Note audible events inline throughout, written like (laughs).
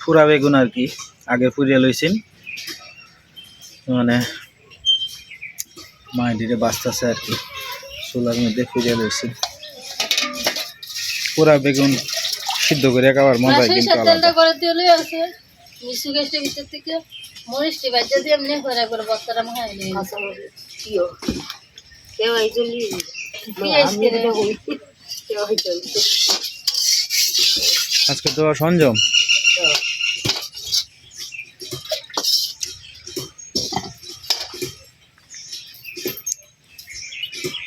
ফুরা বেগুন আর কি আগে ফুরিয়ে লইছেন। মানে মাইডিরে বাঁচতেছে আর কি চুলার মধ্যে ফুরিয়ে লইছেন। পুরা বেগুন সিদ্ধ করে খাবার মজা মাসের কিন্তু সাথে আলাদা। তেলটা করে দিলে আছে। মিষ্টি ভিতর থেকে দিয়ে এমনি করে মাখাই নিয়ে পেঁয়াজ কেটে আজকে তো সঞ্জম সেটা পলিথিন আছে হ্যাঁ? এটা আছে আমার নাম না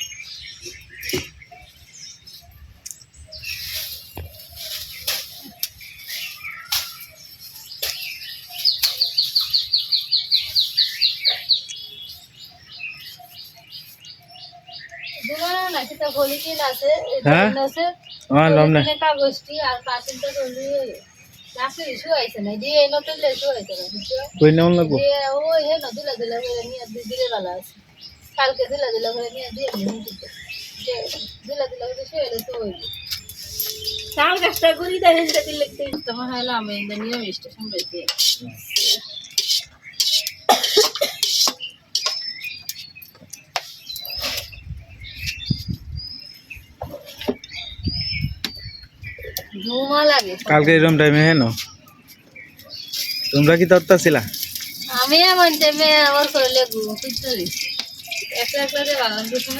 পলিথিনের কাগজটি আর পাঁচিলটা করলি নাকি ইস্যু আইছে না দিয়ে এই নতুন ইস্যু আইছে না বুঝছ? কই নেমন লাগবো দিয়ে ওই হে না দিলা দিলা করে নিয়ে দি- দিলে ভালো আছে কালকে দিলা দিলা করে নিয়ে দিয়ে দিলা দিলা করে শুয়ে এলে তো হইবে কাল গাছটা করি তাই দিলে তোমার হলো আমি নিয়ম স্টেশন বেশি কালকে এরকম টাইমে হেন? তোমরা কি তত্তা ছিলা? আমি আমার টাইমে আমার করলে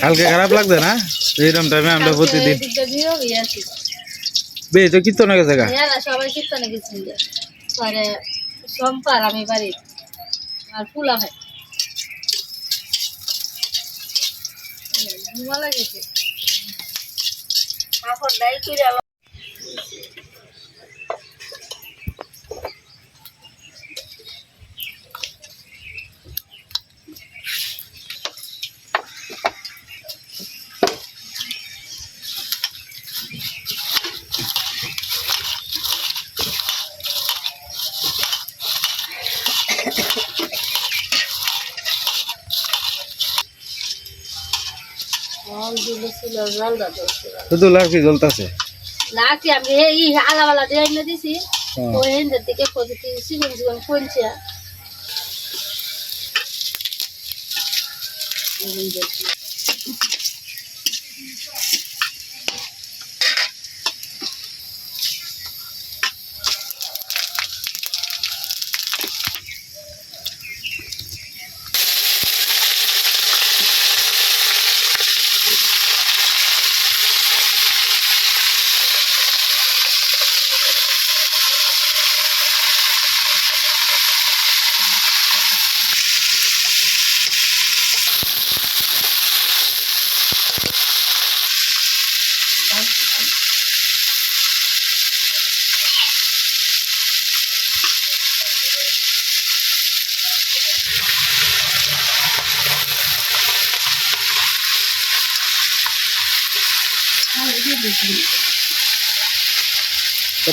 কালকে খারাপ লাগছে না? এরকম টাইমে আমরা প্রতিদিন বে তো কীর্তন গেছে গা? সবাই কীর্তনে গেছিল। পরে সোমবার আমি বাড়ি আর ফুলা ভাই। ধুমা লাগেছে। কাপড় ডাই করে শুধু লাকি জ্বলতেছে। লাকি আমি এই আলাবালা দিয়ে এনে দিছি ওই হেন্দের থেকে পজিটিভ সিলিং জীবন পঞ্চা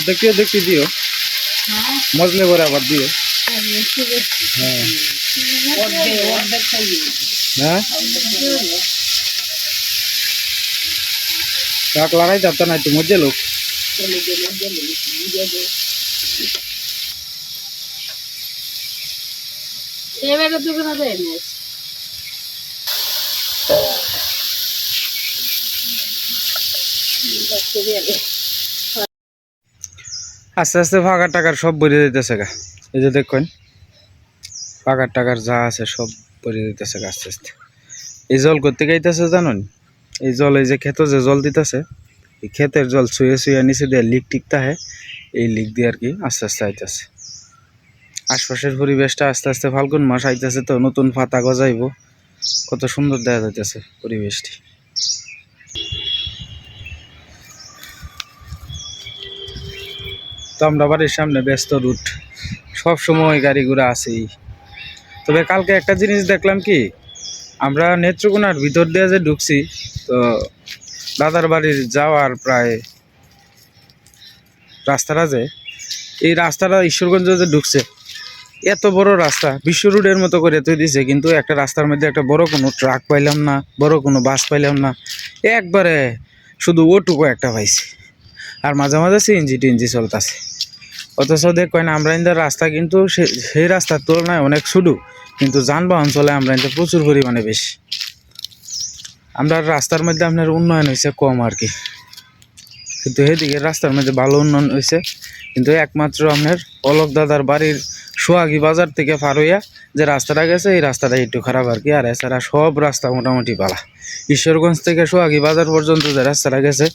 দেখতে দেখতে দিও। হ্যাঁ। মজলে করে আবার দিও। হ্যাঁ। হ্যাঁ লাগাই যাতে না একটু মজে লোক। এবারে দুটো না দেয় না আস্তে আস্তে ফাঁকার টাকার সব বেরিয়ে দিতেছে গা। এই যে দেখুন ফাঁকার টাকার যা আছে সব বেরিয়ে দিতেছে গা আস্তে আস্তে। এই জল করতে গাইতেছে জানুন? এই জল, এই যে ক্ষেত যে জল দিতেছে, এই ক্ষেতের জল শুয়ে ছুঁয়ে নিচে দিয়ে লিক টিকতে হয় এই লিক দিয়ে আর কি আস্তে আস্তে আইতেছে। আশপাশের পরিবেশটা আস্তে আস্তে ফাল্গুন মাস আইতেছে তো নতুন পাতা গজাইব। কত সুন্দর দেখা যাইতেছে পরিবেশটি। তো আমরা বাড়ির সামনে ব্যস্ত রুট। সব সময় গাড়ি ঘোড়া আছেই। তবে কালকে একটা জিনিস দেখলাম কি, আমরা নেত্রকোনার ভিতর দিয়ে যে ঢুকছি, তো দাদার বাড়ির যাওয়ার প্রায় রাস্তাটা যে, এই রাস্তাটা ঈশ্বরগঞ্জ যে ঢুকছে, এত বড় রাস্তা, বিশ্ব রোডের মতো করে তৈরি দিছে কিন্তু একটা রাস্তার মধ্যে একটা বড় কোনো ট্রাক পাইলাম না, বড় কোনো বাস পাইলাম না, একবারে শুধু ওটুকু একটা পাইছি। আর মাঝে মাঝে সিএনজি টিএনজি চলতেছে। অথচ দেখেন আমরা ইন্দার রাস্তা কিন্তু সেই রাস্তার তুলনায় অনেক শুধু কিন্তু যানবাহন চলে আমরা ইন্দা প্রচুর পরিমাণে বেশি। আমরা রাস্তার মধ্যে আপনার উন্নয়ন হয়েছে কম আর কি। কিন্তু এদিকে রাস্তার মধ্যে ভালো উন্নয়ন হয়েছে। কিন্তু একমাত্র আপনার অলক দাদার বাড়ির সোহাগী বাজার থেকে পার হইয়া যে রাস্তাটা গেছে, এই রাস্তাটা একটু খারাপ আর কি। আর এছাড়া সব রাস্তা মোটামুটি ভালো ঈশ্বরগঞ্জ থেকে সোহাগী বাজার পর্যন্ত যে রাস্তাটা গেছে,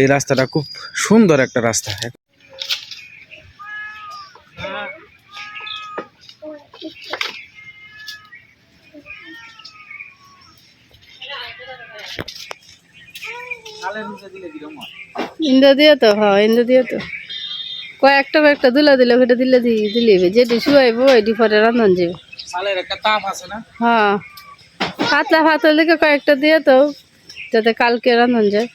এই রাস্তাটা খুব সুন্দর একটা রাস্তা। ইন্দা তো হ্যাঁ ইন্দা দিয়ে তো। কয়েকটা কয়েকটা দুলা দিলে ওটা দিলে দি দিলে যেটি শুয়াইব এটি পরে রান্ধন যাবে সালের একটা তাপ আছে না? হ্যাঁ। পাতলা কয়েকটা দিয়ে তো যাতে কালকে রান্ধন যায়।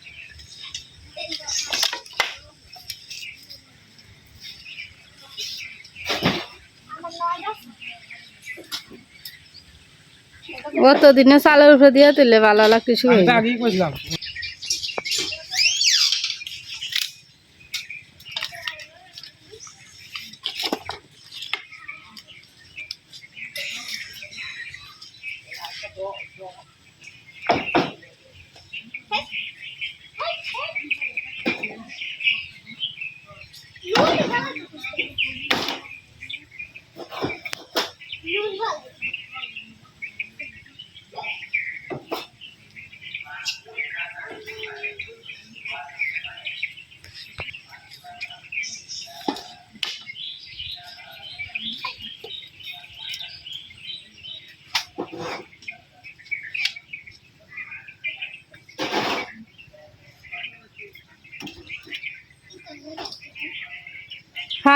অত দিনে চালের উপরে দিয়ে তুললে ভালো লাগতে শুয়ে Yeah.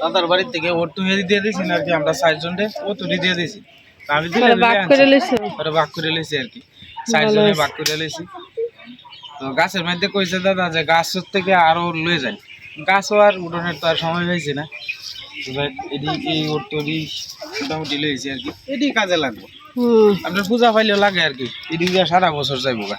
দাদার বাড়ির থেকে ওর তুই দিয়ে দিছি আর কি আমরা চারজন রে ও তুই দিয়ে দিছি আমি দিলে বাক করে লইছো পরে ভাগ করে লইছি আর কি চারজনে ভাগ করে লইছি। তো গাছের মধ্যে কইছে দাদা যে গাছ থেকে আরও লয়ে যায়। গাছও আর উঠোনের তো আর সময় হয়েছে না। তো এডি এই ওর তৈরি মোটামুটি লইছি আর কি। এডি কাজে লাগবে। আপনার পূজা পাইলেও লাগে আর কি এডি দিয়ে সারা বছর যাইব গা।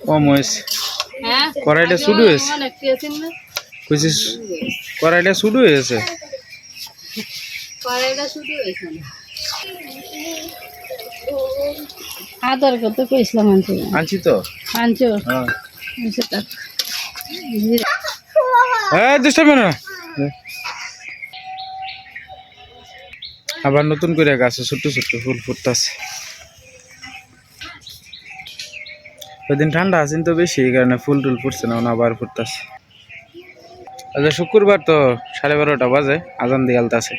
কম হয়েছে হ্যাঁ? কড়াইটা শুরু হয়েছে? কইছিস কড়াইটা শুরু হয়েছে? কড়াইটা আদর কত কইছিলাম আনছি। আনছি তো? আনছো। হ্যাঁ। হ্যাঁ দুষ্টামি না। আবার নতুন করে গাছে ছোট্ট ছোট্ট ফুল ফুটতেছে। ওইদিন ঠান্ডা আছেন তো বেশি, এই কারণে ফুল টুল ফুটছে না আবার ফুটতেছে। আচ্ছা শুক্রবার তো সাড়ে বারোটা বাজে, আজান দিয়ে আলতাছে।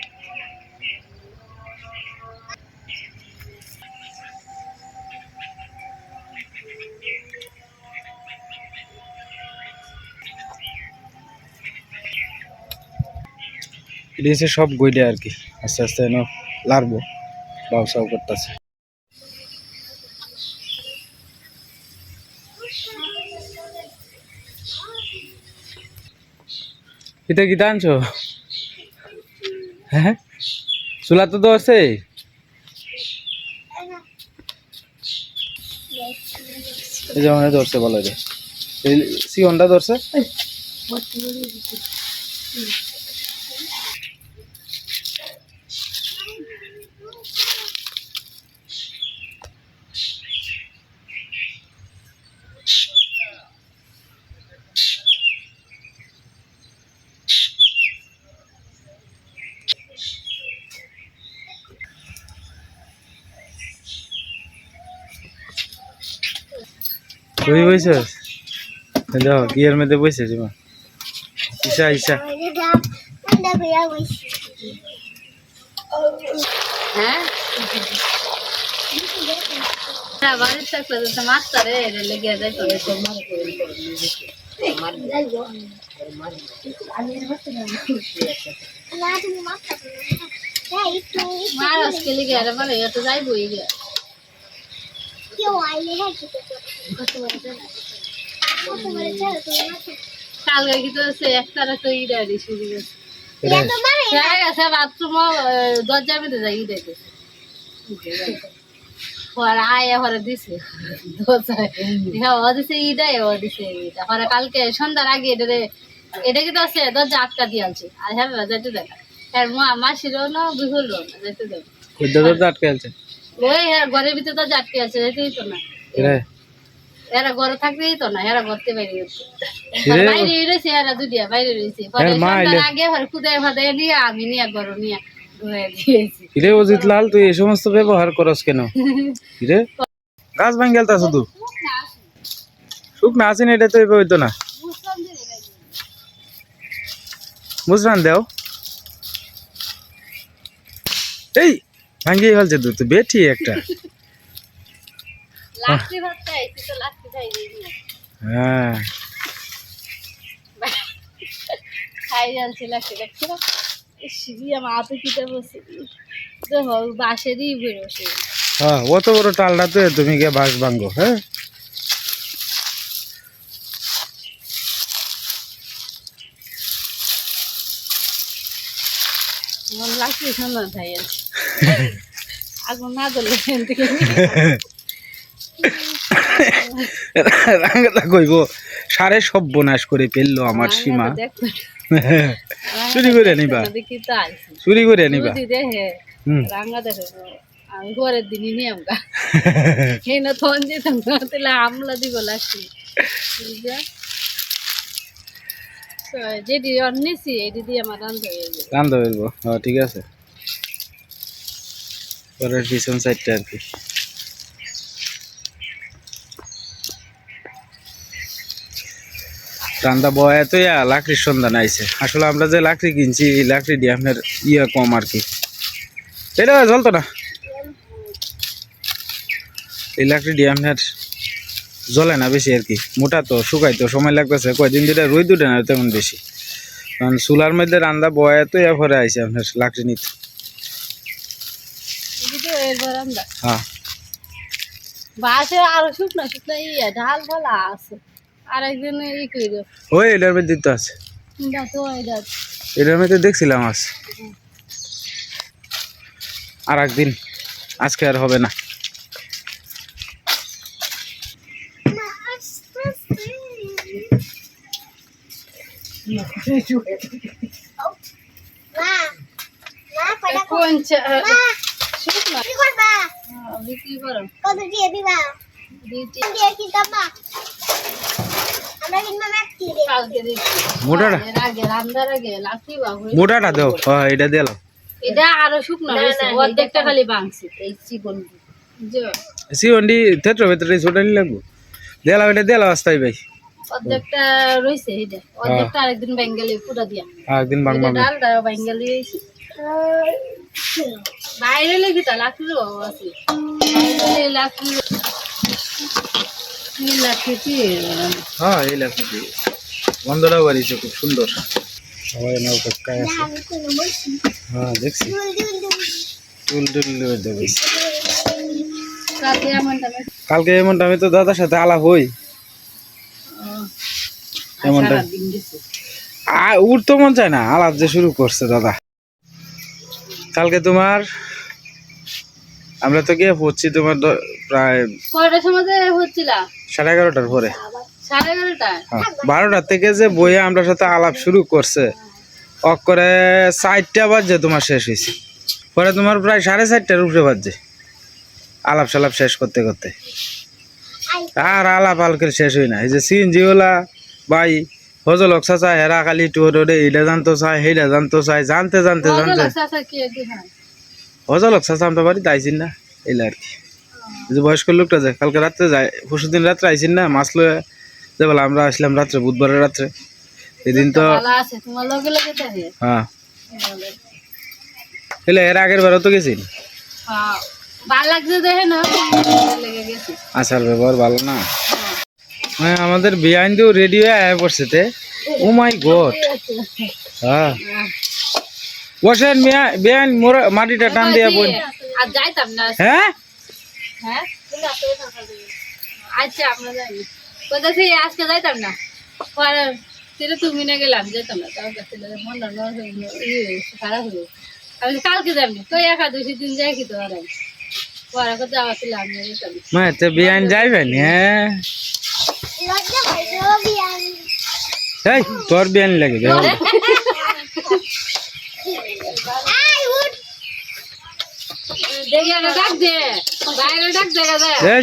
সব গইডে আর কি, আস্তে আস্তে লাড়বো ব্যবসাও করতেছে। এটা কি আনছো হ্যাঁ চুলা তো ধরছে এই যেমন ধরছে বলো এই সিওনটা ধরছে তুই বইছিস যাও গিয়ার মধ্যে বইছে জীবন ইসা ইসা হ্যাঁ? হ্যাঁ তো তো। মার আজকে লেগে আরে বলে এটা যাইবো এই কালকে কিন্তু সে একটারে তো ইডা দি গেছে হ্যাঁ বাথরুম দরজার মধ্যে যাই ইডা দিছে আয়া পরে দিছে। হ্যাঁ ও দিছে ইডাই ও দিছে ইডা পরে কালকে সন্ধ্যার আগে এটারে এটা কিন্তু আছে দরজা আটকা দিয়ে আনছে। আর হ্যাঁ যাইতে দেখ হ্যাঁ মা মাসিরও না বিহুরও না যাইতে দেখ কইতে তো আটকে আছে ওই হ্যাঁ ঘরের ভিতরে আটকে আছে তো না। এরা? ঘরে থাকতেই তো না এরা ঘরতে বাইরে গেছে। কিরে? বাইরে রয়েছে এরা দুটিয়া বাইরে রয়েছে। পরে এর মা সন্ধ্যার এলে- আগে খুদায় ফাদায় নিয়ে আমি নিয়ে ঘর নিয়ে ঘুরে অজিত লাল তুই এই সমস্ত ব্যবহার করস কেন? গাছ ভাঙ গেলতা শুধু। শুক না আসেনি এটা তো হইতো না। বুঝলাম দেও। এই! ভাঙ্গিয়ে ফেলছে তো বেটি একটা। (laughs) হ্যাঁ। (laughs) খাই জানছি দেখছি? না বাঁশেরই বেরোসে হ্যাঁ অত বড় টালটা তো তুমি গিয়ে বাস ভাঙ্গো হ্যাঁ? খাই আছে আগুন না ধরলে রাঙ্গাটা কইব সারে সব বনাশ করে ফেলল আমার সীমা। চুরি করে নিবা। চুরি করে নিবা। রাঙ্গা দেখে ঘরের দিনই নিয়ে আমগা। এই না তখন যেতাম তাহলে আমলা দিব লাগছি তো হয়ে ঠিক আছে। বয়া তো ইয়া লাকড়ির সন্ধান আইছে। আসলে আমরা যে লাকড়ি কিনছি, এই লাকড়ি দিয়ে আপনার ইয়ে কম আর কি। এটা চলতো না? এই লাকড়ি দিয়ে আপনার জ্বলে না বেশি আর কি। মোটা তো শুকাই তো সময় লাগতেছে। কয়দিন ধরে রোদ উঠে না তেমন বেশি। কারণ চুলার মধ্যে রান্দা বয়া তো ইয়া পরে আইছে আপনার লাকড়ি নিতে। হ্যাঁ। বাসে আরও শুকনা শুকনা ইয়ে ঢাল ঢালা আছে। আর ই করে দেব ওই এটার মধ্যে তো আছে। এটার মধ্যে দেখছিলাম আজ। আর একদিন আজকে আর হবে না। মোটাটা? হয়ে দাও। হ্যাঁ এটা দিলাম এটা আরও শুকনো হয়েছে অর্ধেকটা খালি ভাঙছে এই চিকন সিওন্ডি থেত্র ভেতরে ছোটালি লাগবো। দিলাম এটা দিলাম আসতাই ভাই। অর্ধেকটা এটা অর্ধেকটা আরেকদিন বেঙ্গালি পুরা দিয়া। বেঙ্গালি বাইরে লেগে তা লাকড়ির অভাব আছে। বাইরে লাকড়ি এই লাকড়িটি হ্যাঁ এই বাড়িছে খুব সুন্দর। সবাই আছে। হ্যাঁ দেখছি। টুল টুল দেবে কালকে এমন টাইমে কালকে এমন আমি তো দাদার সাথে আলাপ হই। এমনটা আর উঠতে মন চায় না আলাপ যে শুরু করছে দাদা। কালকে তোমার আমরা তো গিয়ে পড়ছি তোমার প্রায় কয়টার সময় যে সাড়ে এগারোটার পরে। হ্যাঁ, বারোটার থেকে যে বইয়ে আমরা সাথে আলাপ শুরু করছে অক করে চারটা বাজছে তোমার শেষ হয়েছে। পরে তোমার প্রায় সাড়ে চারটার উপরে বাজছে আলাপ সালাপ শেষ করতে করতে। আর আলাপ আলকের শেষ হয় না। এই যে সিএনজি ভাই হজলক চাচা হেরা খালি টোর এইটা জানতো চাই সেইটা জানতো চাই জানতে জানতে জানতে। হজলক চাচা আমরা বাড়িতে আইসিন না এইলা আর কি যে বয়স্ক লোকটা যায় কালকে রাত্রে যায় পরশু দিন রাত্রে আইসিন না মাছ লয়ে যে বলে আমরা আসলাম রাত্রে বুধবারের রাত্রে। এদিন তো ভালো হ্যাঁ এলে এর আগের বারও তো গেছি লাগছে দেখে না লেগে আচার ব্যবহার ভালো না? হ্যাঁ আমাদের বিহাইন্ড রেডি হয়ে আয়া পড়ছে তে। Oh my God. হ্যাঁ। বসেন মিয়া বিহাইন মোরা মাটিটা টান দিয়া বোন আর যাইতাম না। হ্যাঁ? হ্যাঁ? আচ্ছা আমরা যাই। কোথাছি আজকে যাইতাম না। পরে সেটা তুমি না গেলাম যেতাম না। তার কাছে মন খারাপ হলো আমি কালকে যাবি তো একাদশী দিন যাই কি তো আর। পরে কোথাও যাওয়া আমি যেতাম না। মা তো বিহাইন যাইবেন হ্যাঁ। এই তোর বিহাইন লাগে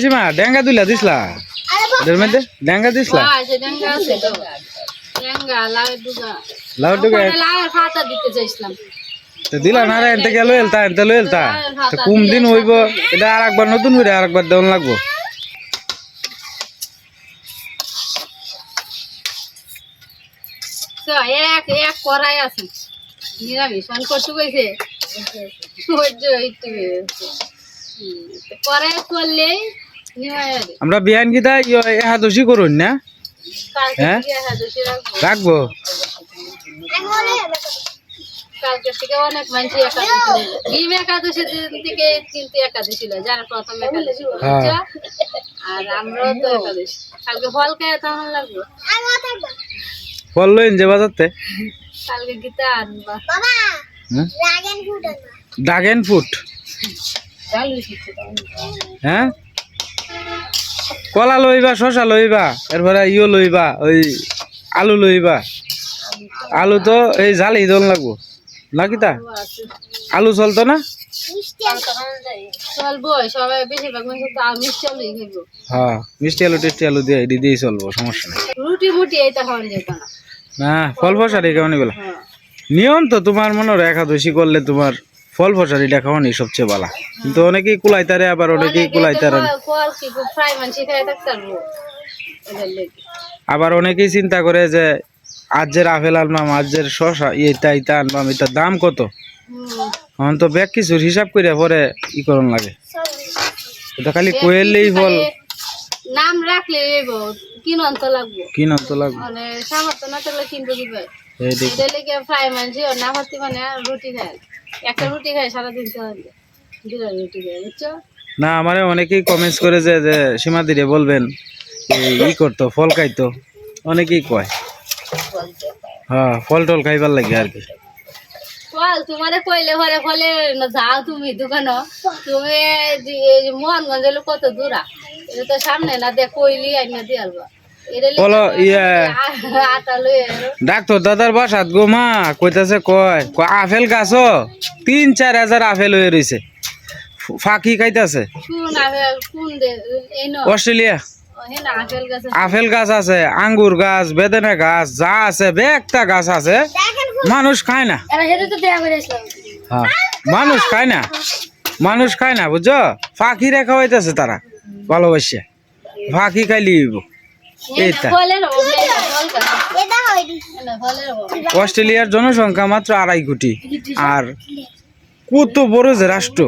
সীমা ডেঙ্গা তুলা দিসলা ডেঙ্গা দিসলা ডুগা। লাউ। তো দিলা না রে এনতে গেল এলতা এনতে লো এলতা। কুম দিন হইব এটা আর একবার নতুন করে আর একবার দেওয়ান লাগবো। এক এক কড়াই আছে। নিরামিষ অন করতে কইছে ওই যে একটু হুম, তো কড়াই করলেই নিমাই আমরা বিহাইন গীতা একাদশী করুন না? কালকে হ্যাঁ? রাখব। কালকে থেকে অনেক মানুষ একাদশী রইল। ডিম একাদশী থেকে কিন্তু একাদশী লয় যারা প্রথম একাদশী করে, হ্যাঁ। আর আমরাও তো একাদশী। কালকে ফল খেয়ে তখন লাগবো। ফল লইন যে বাজারতে? কালকে গীতা আনবা। হুম? ড্রাগন ফ্রুট চালু শিখছে হ্যাঁ? কলা লইবা শশা লইবা এরপরে ইও লইবা ওই আলু লইবা। আলু তো এই জালি দল লাগবো। নাকি তা আলু চলতো না? মিষ্টি হ্যাঁ মিষ্টি আলু টেস্টি আলু দিয়ে দিয়েই চলবো সমস্যা নেই। রুটি মুটি এইটা খাওয়ানো যেত না। না ফল ফসারি কেমন এগুলো হ্যাঁ। নিয়ম তো তোমার মনে হয় একাদশী করলে তোমার ফল ফসারিটা খাওয়ানি সবচেয়ে ভালো কিন্তু অনেকেই কুলাইতারে আবার অনেকেই কুলাইতারে আবার অনেকেই চিন্তা করে যে আজের আপেল আনবাম আজের শশা ইটা ইটা আনবাম এটার দাম কত। এখন তো ব্যাগ কিছুর হিসাব করে পরে ই করন লাগে। এটা খালি কোয়েললেই ফল। খালি নাম রাখলে এবো কিনন তো লাগবো। কিনন তো লাগবে? মানে সামর্থ্য না থাকলে কিনবো কি পাই এই দেখ। এটা লেগে ফ্রাই মানসি ও না হতে মানে রুটি খায়। একটা রুটি খায় সারাদিন তো দুটা রুটি খায় বুঝছ? না আমারে অনেকেই কমেন্টস করে যে যে সীমা দিরে বলবেন ই করতো ফল খাইতো। অনেকেই কয়। হ্যাঁ ফল টল খাইবার লাগে আর কি। ফল তোমারে কইলে ঘরে ফলে যাও তুমি দোকানো। তুমি যে- এই মোহনগঞ্জ কত দূরা? তো সামনে না দেখ কইলি আইনা দিয়ে আলবা। বলো ইয়ে। ডাক্তার দাদার বাসাত গো মা কইতাছে কয় কয় আপেল গাছ তিন চার হাজার আপেল হয়ে রয়েছে ফাঁকি খাইতাছে। অস্ট্রেলিয়া। আপেল গাছ আছে। আঙ্গুর গাছ বেদানা গাছ যা আছে বেগটা গাছ আছে মানুষ খায় না। হ্যাঁ মানুষ খায় না। মানুষ খায় না বুঝছ? ফাঁকি রেখা হইতেছে তারা। ভালোবাসে। ফাঁকি খাইলি। এইটা। অস্ট্রেলিয়ার জনসংখ্যা মাত্র আড়াই কোটি। আর কত বড় যে রাষ্ট্র?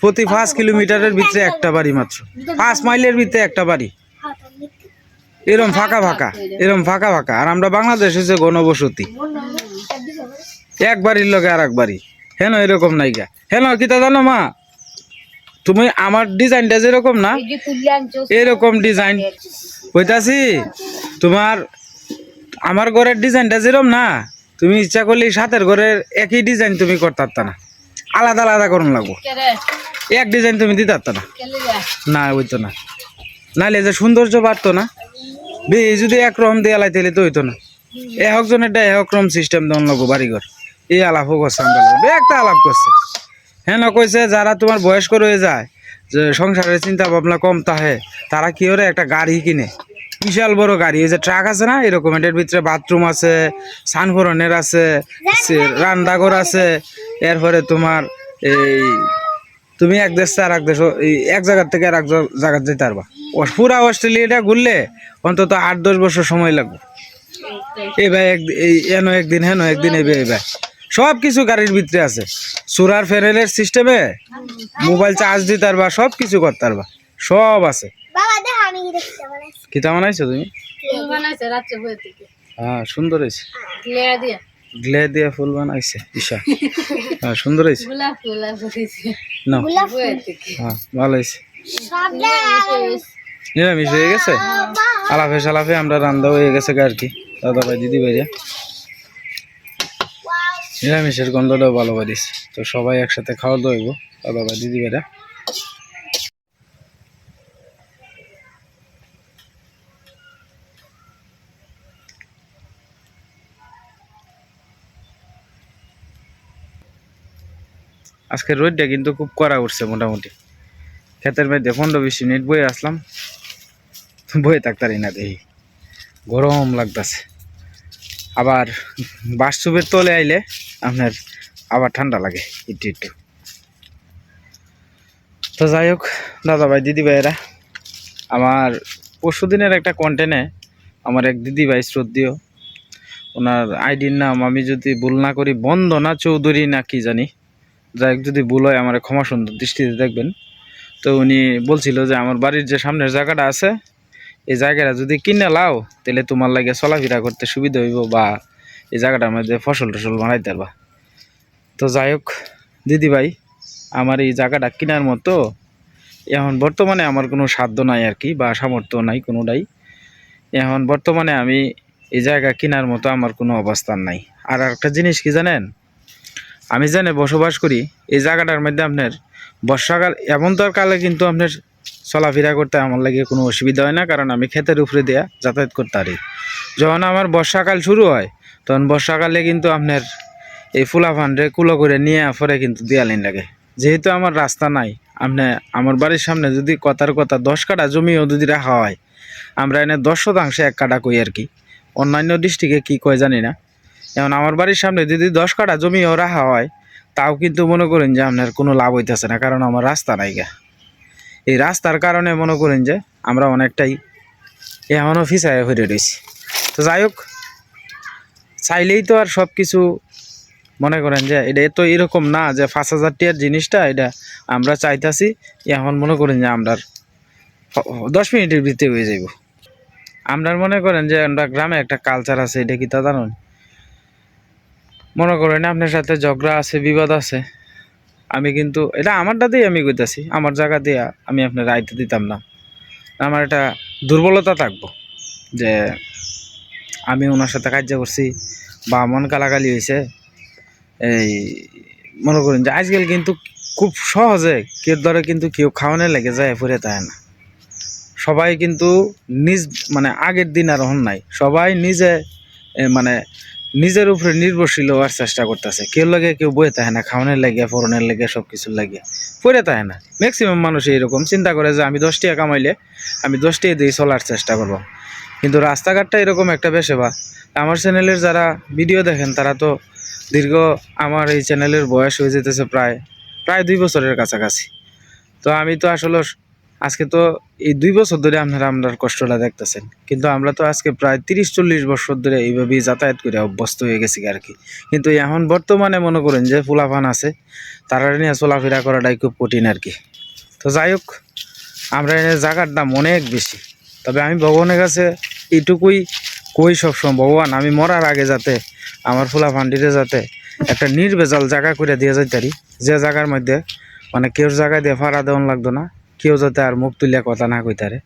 প্রতি পাঁচ কিলোমিটারের ভিতরে একটা বাড়ি মাত্র। পাঁচ মাইলের ভিতরে একটা বাড়ি। এরম ফাঁকা ফাঁকা এরম ফাঁকা ফাঁকা। আর আমরা বাংলাদেশ হচ্ছে গণবসতি। এক বাড়ির লগে আর এক বাড়ি। হেন এরকম নাইকা হেন কিতা জানো মা? তুমি আমার ডিজাইনটা যেরকম না এরকম ডিজাইন কইতাছি তোমার আমার ঘরের ডিজাইনটা যেরকম না তুমি ইচ্ছা করলে সাতের ঘরের একই ডিজাইন তুমি করতে পারতা না। আলাদা আলাদা করুন লাগবো। এক ডিজাইন তুমি দিতে পারতা না না হইতো না। নাহলে যে সৌন্দর্য বাড়তো না বে যদি একরকম দিয়ে আলাই তাহলে তো হইতো না। একজনেরটা একরকম সিস্টেম দেওয়ান লাগবো বাড়িঘর। এই আলাপও করছে আমরা বে একটা আলাপ করছে। হ্যাঁ না কইছে যারা তোমার বয়স্ক রয়ে যায় যে সংসারের চিন্তা ভাবনা কম তাহে তারা কি করে একটা গাড়ি কিনে? বিশাল বড় গাড়ি। এই যে ট্রাক আছে না এরকম এটার ভিতরে বাথরুম আছে সানফরনের আছে রান্নাঘর আছে এরপরে তোমার এই তুমি এক দেশ আর এক দেশ এই এক জায়গার থেকে আর এক জায়গা যেতে পারবা। পুরা অস্ট্রেলিয়াটা ঘুরলে অন্তত আট দশ বছর সময় লাগবে। এই ভাই এক এই এনো একদিন হেন একদিন এই ভাই। সব কিছু গাড়ির ভিতরে আছে। সুরার ফেরেলের সিস্টেমে মোবাইল চার্জ দিতে পারবা সব কিছু করতে পারবা। সব আছে। বাবা দেখ আমি কি দেখতে পাচ্ছি তেমন আইছো তুমি? ফুল বানাইছে থেকে। হ্যাঁ সুন্দর হয়েছে। গ্লে দিয়ে। ফুল বানাইছে ঈশা। হ্যাঁ সুন্দর হয়েছে। গোলাপ ফুল আছে না। হ্যাঁ ভালো হয়েছে। নিরামিষ হয়ে গেছে? আলাফে সালাফে আমরা রান্না হয়ে গেছে আর কি। দাদা ভাই দিদি ভাইরা। নিরামিষের গন্ধটাও ভালো পারিস তো সবাই একসাথে খাওয়া দাওয়া হইব দাদা ভাই দিদি ভাইরা আজকে রোদটা কিন্তু খুব কড়া উঠছে মোটামুটি। ক্ষেতের মধ্যে পনেরো বিশ মিনিট বয়ে আসলাম। বয়ে থাকতারি না দেখি। গরম লাগতেছে। আবার বাসচুপের তলে আইলে আপনার আবার ঠান্ডা লাগে, একটু একটু। তো যাই হোক দাদা ভাই দিদি ভাইয়েরা আমার পরশু দিনের একটা কন্টেন্টে আমার এক দিদি ভাই শ্রদ্ধেয়। ওনার আইডির নাম আমি যদি ভুল না করি, বন্দনা চৌধুরী না কি জানি। যাই হোক, যদি ভুল হয়, আমার ক্ষমা সুন্দর দৃষ্টিতে দেখবেন। তো উনি বলছিল যে, আমার বাড়ির যে সামনের জায়গাটা আছে এই জায়গাটা যদি কিনে লাও, তাহলে তোমার লাগে চলাফেরা করতে সুবিধা হইব বা এই জায়গাটার মধ্যে ফসল টসল বানাইতে পারবা। তো যাই হোক, দিদি ভাই, আমার এই জায়গাটা কেনার মতো এখন বর্তমানে আমার কোনো সাধ্য নাই আর কি, বা সামর্থ্য নাই কোনোটাই। এখন বর্তমানে আমি এই জায়গা কেনার মতো আমার কোনো অবস্থান নাই। আর একটা জিনিস কি জানেন? আমি জানে বসবাস করি, এই জায়গাটার মধ্যে আপনার বর্ষাকাল এমন তো কালে কিন্তু আপনার চলাফেরা করতে আমার লাগে কোনো অসুবিধা হয় না, কারণ আমি ক্ষেতের উপরে দেয়া যাতায়াত করতে পারি। যখন আমার বর্ষাকাল শুরু হয়, তখন বর্ষাকালে কিন্তু আপনার এই ফুলা ফান্ডে কুলো করে নিয়ে পরে কিন্তু দেয়ালিন লাগে। যেহেতু আমার রাস্তা নাই, আপনি আমার বাড়ির সামনে যদি কথার কথা দশ কাটা জমিও যদি রাখা হয়, আমরা এনে দশ শতাংশে এক কাটা কই আর কি? অন্যান্য ডিস্ট্রিক্টে কী কয় জানি না। যেমন আমার বাড়ির সামনে যদি দশ কাটা জমিও রাখা হয়, তাও কিন্তু মনে করেন যে আপনার কোনো লাভ হইতেছে না, কারণ আমার রাস্তা নাই গা। এই রাস্তার কারণে মনে করেন যে আমরা অনেকটাই এমনও ফিসায় হয়ে রয়েছি। তো যাই হোক, চাইলেই তো আর সব কিছু মনে করেন যে এটা তো এরকম না যে পাঁচ হাজার টিয়ার জিনিসটা এটা আমরা চাইতাছি, এখন মনে করেন যে আমরা দশ মিনিটের ভিতরে হয়ে যাইব। আমরা মনে করেন যে আমরা গ্রামে একটা কালচার আছে, এটা কি তা জানুন? মনে করেন আপনার সাথে ঝগড়া আছে, বিবাদ আছে। আমি কিন্তু, এটা আমারটাতেই আমি কইতাছি, আমার জায়গা দিয়া আমি আপনার রাইতে দিতাম না। আমার একটা দুর্বলতা থাকব যে আমি ওনার সাথে কার্য করছি, বা মন কালাকালি হয়েছে এই মনে করেন যে আজকাল কিন্তু খুব সহজে কেউ ধরে কিন্তু কেউ খাওয়ানোর লেগে যায় পরে তাই না। সবাই কিন্তু নিজ মানে আগের দিন আর হন নাই, সবাই নিজে মানে নিজের উপরে নির্ভরশীল হওয়ার চেষ্টা করতেছে। কেউ লাগে কেউ বয়ে থাকে না, খাওয়ানোর লাগে পরনের লাগে সব কিছুর লাগে। পড়ে থাকে না। ম্যাক্সিমাম মানুষ এইরকম চিন্তা করে যে, আমি দশ টাকা কামাইলে আমি দশ টাকা দিয়ে চলার চেষ্টা করব। কিন্তু রাস্তাঘাটটা এরকম একটা বেশে বা আমার চ্যানেলের যারা ভিডিও দেখেন, তারা তো দীর্ঘ আমার এই চ্যানেলের বয়স হয়ে যেতেছে প্রায় প্রায় দুই বছরের কাছাকাছি। তো আমি তো আসলে আজকে তো এই দুই বছর ধরে আপনারা আপনার কষ্টটা দেখতেছেন। কিন্তু আমরা তো আজকে প্রায় তিরিশ চল্লিশ বছর ধরে এইভাবেই যাতায়াত করে অভ্যস্ত হয়ে গেছি আর কি। কিন্তু এখন বর্তমানে মনে করেন যে ফুলাফান আছে, তারা নিয়ে চলাফেরা করাটাই খুব কঠিন আর কি। তো যাই হোক, আমরা এনে জায়গার দাম অনেক বেশি। তবে আমি ভগবানের কাছে এইটুকুই কই সবসময়, ভগবান, আমি মরার আগে যাতে আমার ফুলা ফান্ডিতে যাতে একটা নির্ভেজাল জায়গা করে দিয়ে যাইতারি। যে জায়গার মধ্যে মানে কেউ জায়গায় দিয়ে ভাড়া দেওয়ান লাগতো না। কেউ যাতে আর মুখ তুলিয়া কথা না কইতারে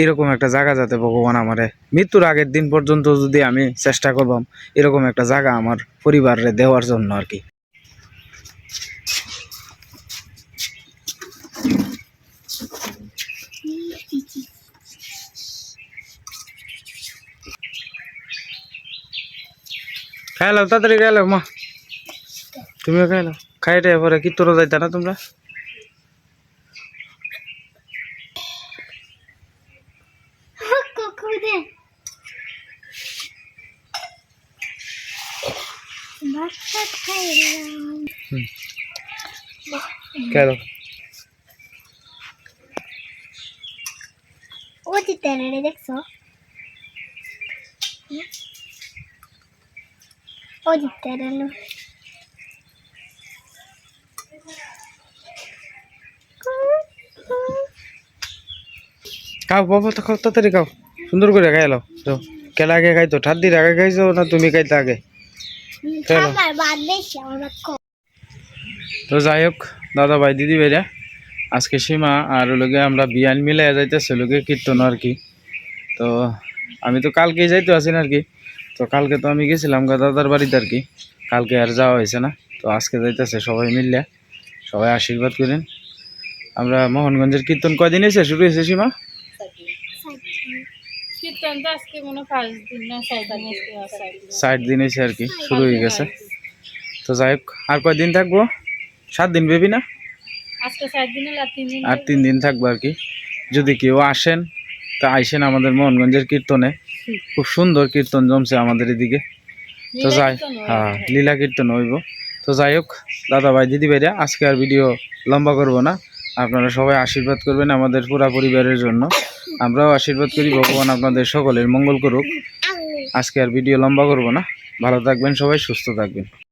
এইরকম একটা জায়গা যাতে ভগবান আমারে মৃত্যুর আগের দিন পর্যন্ত যদি আমি চেষ্টা করবাম, এরকম একটা জায়গা আমার পরিবারে দেওয়ার জন্য আর কি। খাইলাম, তাড়াতাড়ি খাইলাম, মা। তুমিও খাইলাম। খাইটে পরে কি তোরা যাইতা না তোমরা? খাও বাবা তো তাড়াতাড়ি খাও সুন্দর করে খাইলো কেলা আগে খাইতো ঠান্ডির আগে খাইছো না তুমি খাইতে আগে তো যাই হোক দাদা ভাই দিদি ভাইরা আজকে সীমা আর লোকে আমরা বিয়ান মিলে যাইতেছে লোকে কীর্তন আর কি। তো আমি তো কালকেই যাইতে আছি না আর কি। তো কালকে তো আমি গেছিলাম গা দাদার বাড়িতে আর কি। কালকে আর যাওয়া হয়েছে না। তো আজকে যাইতেছে সবাই মিললে সবাই আশীর্বাদ করেন। আমরা মোহনগঞ্জের কীর্তন কয়দিন এসে শুরু হয়েছে সীমা? কীর্তন তো আজকে মনে দিন না। ষাট দিন এসে আর কি শুরু হয়ে গেছে। তো যাই হোক আর কয়দিন থাকব? সাত দিন বেবি না? আর তিন দিন থাকব। আর কি। যদি কেউ আসেন তা আইসেন আমাদের মোহনগঞ্জের কীর্তনে। খুব সুন্দর কীর্তন জমছে আমাদের এদিকে। তো যাই হ্যাঁ লীলা কীর্তন হইব। তো যাই হোক দাদা ভাই দিদি ভাইরা আজকে আর ভিডিও লম্বা করব না। আপনারা সবাই আশীর্বাদ করবেন আমাদের পুরা পরিবারের জন্য। আমরাও আশীর্বাদ করি, ভগবান আপনাদের সকলের মঙ্গল করুক। আজকে আর ভিডিও লম্বা করব না। ভালো থাকবেন সবাই, সুস্থ থাকবেন।